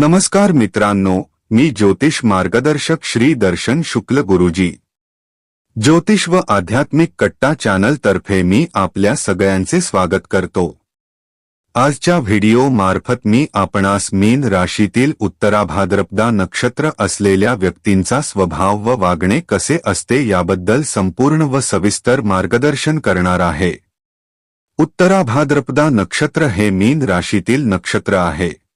नमस्कार मित्रांनो, मी ज्योतिष मार्गदर्शक श्री दर्शन शुक्ल गुरुजी. ज्योतिष व आध्यात्मिक कट्टा चॅनल तर्फे मी आपल्या सगळ्यांचे स्वागत करतो. आजच्या व्हिडिओ मार्फत मी आपणास मीन राशीतील उत्तराभाद्रपदा नक्षत्र असलेल्या व्यक्तींचा स्वभाव व वागणे कसे असते याबद्दल संपूर्ण व सविस्तर मार्गदर्शन करणार आहे. उत्तराभाद्रपदा नक्षत्र हे मीन राशीतील नक्षत्र आहे.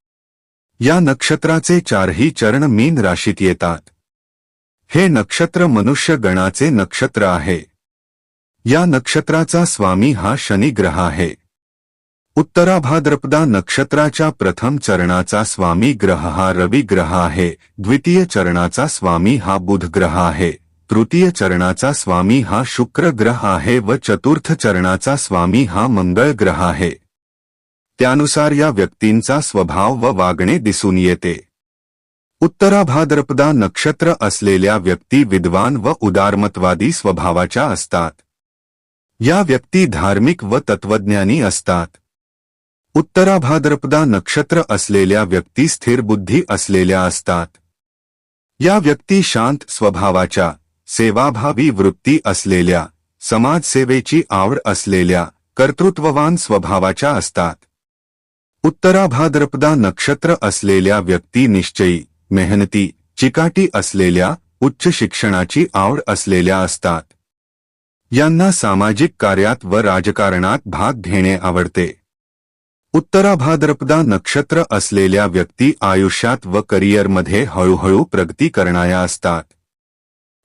या नक्षत्राचे चारही चरण मीन राशीत येतात. हे नक्षत्र मनुष्य गणाचे नक्षत्र आहे. या नक्षत्राचा स्वामी हा शनिग्रह आहे. उत्तराभाद्रपदा नक्षत्राच्या प्रथम चरणाचा स्वामी ग्रह हा रवी ग्रह आहे. द्वितीय चरणाचा स्वामी हा बुध ग्रह आहे. तृतीय चरणाचा स्वामी हा शुक्र ग्रह आहे व चतुर्थ चरणाचा स्वामी हा मंगळ ग्रह आहे. त्यानुसार या व्यक्तींचा स्वभाव व वागणे दिसून येते. उत्तराभाद्रपदा नक्षत्र असलेल्या व्यक्ती विद्वान व उदारमतवादी स्वभावाच्या असतात. या व्यक्ती धार्मिक व तत्वज्ञानी असतात. उत्तराभाद्रपदा नक्षत्र असलेल्या व्यक्ती स्थिर बुद्धी असलेल्या असतात. या व्यक्ती शांत स्वभावाच्या सेवाभावी वृत्ती असलेल्या समाजसेवेची आवड असलेल्या कर्तृत्ववान स्वभावाच्या असतात. उत्तराभाद्रपदा नक्षत्र असलेल्या व्यक्ती निश्चयी मेहनती चिकाटी असलेल्या उच्च शिक्षणाची आवड असलेल्या असतात. यांना सामाजिक कार्यात व राजकारणात भाग घेणे आवडते. उत्तराभाद्रपदा नक्षत्र असलेल्या व्यक्ती आयुष्यात व करिअरमध्ये हळूहळू प्रगती करणाऱ्या असतात.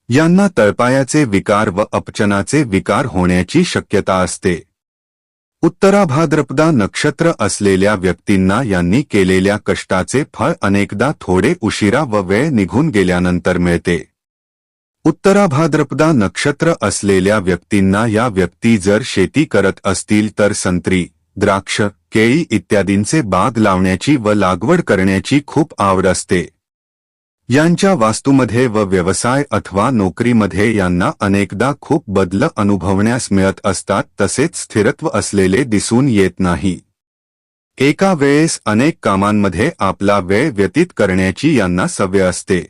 यांना तळपायाचे विकार व अपचनाचे विकार होण्याची शक्यता असते. उत्तराभाद्रपदा नक्षत्र असलेल्या व्यक्तींना यांनी केलेल्या कष्टाचे फळ अनेकदा थोडे उशिरा व वेळ निघून गेल्यानंतर मिळते. उत्तराभाद्रपदा नक्षत्र असलेल्या व्यक्तींना या व्यक्ती जर शेती करत असतील तर संत्री द्राक्ष केळी इत्यादींचे बाग लावण्याची व लागवड करण्याची खूप आवड असते. यांच्या वास्तूमध्ये व व्यवसाय अथवा नोकरीमध्ये यांना अनेकदा खूप बदल अनुभवण्यास मिळत असतात तसेच स्थिरत्व असलेले दिसून येत नाही. एका वेळेस अनेक कामांमध्ये आपला वेळ व्यतीत करण्याची यांना सवय असते.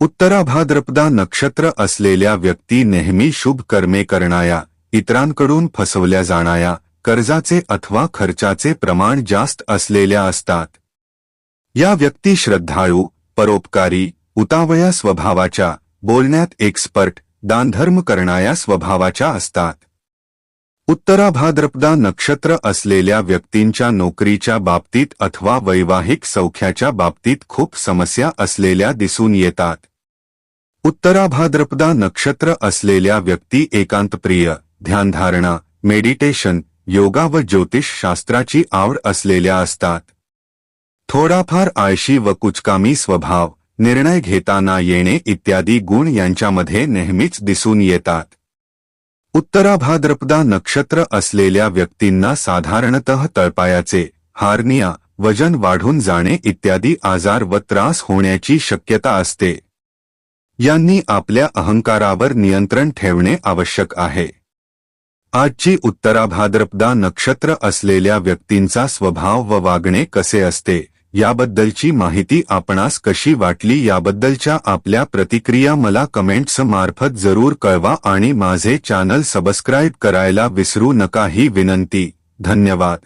उत्तराभाद्रपदा नक्षत्र असलेल्या व्यक्ती नेहमी शुभ कर्मे करणाया इतरांकडून फसवल्या जाणाया कर्जाचे अथवा खर्चाचे प्रमाण जास्त असलेल्या असतात. या व्यक्ती श्रद्धाळू परोपकारी उतावया स्वभावाच्या बोलण्यात एक्सपर्ट दानधर्म करणाऱ्या स्वभावाच्या असतात. उत्तराभाद्रपदा नक्षत्र असलेल्या व्यक्तींच्या नोकरीच्या बाबतीत अथवा वैवाहिक सौख्याच्या बाबतीत खूप समस्या असलेल्या दिसून येतात. उत्तराभाद्रपदा नक्षत्र असलेल्या व्यक्ती एकांतप्रिय ध्यानधारणा मेडिटेशन योगा व ज्योतिषशास्त्राची आवड असलेल्या असतात. थोडाफार आळशी व कुचकामी स्वभाव निर्णय घेताना येणे इत्यादी गुण यांच्यामध्ये नेहमीच दिसून येतात. उत्तराभाद्रपदा नक्षत्र असलेल्या व्यक्तींना साधारणतः तळपायाचे हार्निया वजन वाढून जाणे इत्यादी आजार व त्रास होण्याची शक्यता असते. यांनी आपल्या अहंकारावर नियंत्रण ठेवणे आवश्यक आहे. आजची उत्तराभाद्रपदा नक्षत्र असलेल्या व्यक्तींचा स्वभाव व वागणे कसे असते? याबद्दलची माहिती आपणास कशी वाटली याबद्दलच्या आपल्या प्रतिक्रिया मला कमेंट्स मार्फत जरूर कळवा आणि माझे चॅनल सबस्क्राईब करायला विसरू नका ही विनंती. धन्यवाद.